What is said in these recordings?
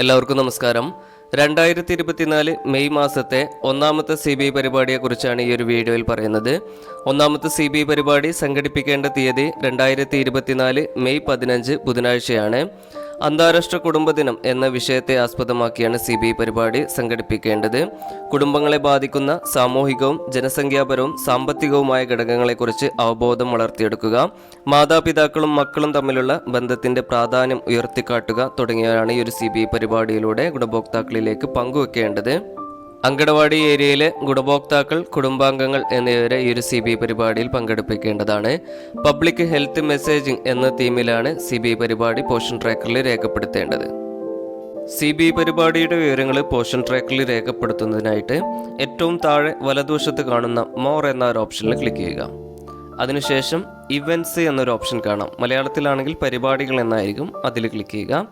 എല്ലാവർക്കും നമസ്കാരം. രണ്ടായിരത്തി ഇരുപത്തിനാല് മെയ് മാസത്തെ ഒന്നാമത്തെ സി ബി ഐ പരിപാടിയെക്കുറിച്ചാണ് ഈ ഒരു വീഡിയോയിൽ പറയുന്നത്. ഒന്നാമത്തെ സി ബി ഐ പരിപാടി സംഘടിപ്പിക്കേണ്ട തീയതി രണ്ടായിരത്തി ഇരുപത്തിനാല് മെയ് പതിനഞ്ച് ബുധനാഴ്ചയാണ്. അന്താരാഷ്ട്ര കുടുംബദിനം എന്ന വിഷയത്തെ ആസ്പദമാക്കിയാണ് സി ബി പരിപാടി സംഘടിപ്പിക്കേണ്ടത്. കുടുംബങ്ങളെ ബാധിക്കുന്ന സാമൂഹികവും ജനസംഖ്യാപരവും സാമ്പത്തികവുമായ ഘടകങ്ങളെക്കുറിച്ച് അവബോധം വളർത്തിയെടുക്കുക മാതാപിതാക്കളും മക്കളും തമ്മിലുള്ള ബന്ധത്തിന്റെ പ്രാധാന്യം ഉയർത്തിക്കാട്ടുക തുടങ്ങിയവയാണ് ഈ ഒരു സി പരിപാടിയിലൂടെ ഗുണഭോക്താക്കളിലേക്ക് പങ്കുവെക്കേണ്ടത്. അങ്കണവാടി ഏരിയയിലെ ഗുണഭോക്താക്കൾ കുടുംബാംഗങ്ങൾ എന്നിവരെ ഈ ഒരു സി ബി പരിപാടിയിൽ പങ്കെടുപ്പിക്കേണ്ടതാണ്. പബ്ലിക് ഹെൽത്ത് മെസ്സേജിംഗ് എന്ന തീമിലാണ് സി ബി പരിപാടി പോഷൻ ട്രാക്കറിൽ രേഖപ്പെടുത്തേണ്ടത്. സി ബി പരിപാടിയുടെ വിവരങ്ങൾ പോഷൻ ട്രാക്കറിൽ രേഖപ്പെടുത്തുന്നതിനായിട്ട് ഏറ്റവും താഴെ വലതുവശത്ത് കാണുന്ന മോർ എന്ന ഒരു ഓപ്ഷനിൽ ക്ലിക്ക് ചെയ്യുക. അതിനുശേഷം ഇവന്റ്സ് എന്നൊരു ഓപ്ഷൻ കാണാം. മലയാളത്തിലാണെങ്കിൽ പരിപാടികൾ എന്നായിരിക്കും അതിൽ ക്ലിക്ക് ചെയ്യുക.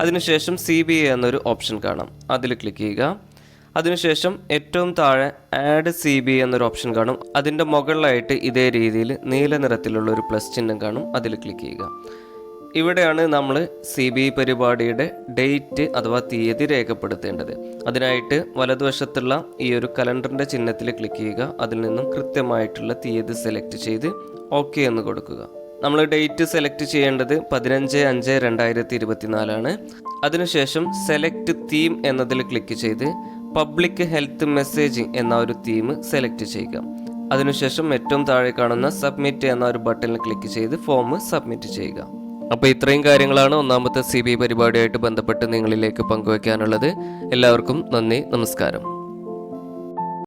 അതിനുശേഷം സി ബി എന്നൊരു ഓപ്ഷൻ കാണാം. അതിൽ ക്ലിക്ക് ചെയ്യുക. അതിനുശേഷം ഏറ്റവും താഴെ ആഡ് സി ബി എന്നൊരു ഓപ്ഷൻ കാണും. അതിന്റെ മുകളിലായിട്ട് ഇതേ രീതിയിൽ നീല നിറത്തിലുള്ള ഒരു പ്ലസ് ചിഹ്നം കാണും. അതിൽ ക്ലിക്ക് ചെയ്യുക. ഇവിടെയാണ് നമ്മൾ സി ബി പരിപാടിയുടെ ഡേറ്റ് അഥവാ തീയതി രേഖപ്പെടുത്തേണ്ടത്. അതിനായിട്ട് വലതുവശത്തുള്ള ഈ ഒരു കലണ്ടറിന്റെ ചിഹ്നത്തിൽ ക്ലിക്ക് ചെയ്യുക. അതിൽ നിന്നും കൃത്യമായിട്ടുള്ള തീയതി സെലക്ട് ചെയ്ത് ഓക്കെ എന്ന് കൊടുക്കുക. നമ്മൾ ഡേറ്റ് സെലക്ട് ചെയ്യേണ്ടത് പതിനഞ്ച് അഞ്ച് രണ്ടായിരത്തി ഇരുപത്തിനാലാണ്. അതിനുശേഷം സെലക്ട് തീം എന്നതിൽ ക്ലിക്ക് ചെയ്ത് പബ്ലിക് ഹെൽത്ത് മെസ്സേജിംഗ് എന്ന ഒരു തീം സെലക്ട് ചെയ്യുക. അതിനുശേഷം ഏറ്റവും താഴെ കാണുന്ന സബ്മിറ്റ് എന്ന ഒരു ബട്ടണിൽ ക്ലിക്ക് ചെയ്ത് ഫോം സബ്മിറ്റ് ചെയ്യുക. അപ്പോൾ ഇത്രയും കാര്യങ്ങളാണ് ഒന്നാമത്തെ സി ബി പരിപാടിയായിട്ട് ബന്ധപ്പെട്ട് നിങ്ങളിലേക്ക് പങ്കുവയ്ക്കാനുള്ളത് എല്ലാവർക്കും നന്ദി നമസ്കാരം.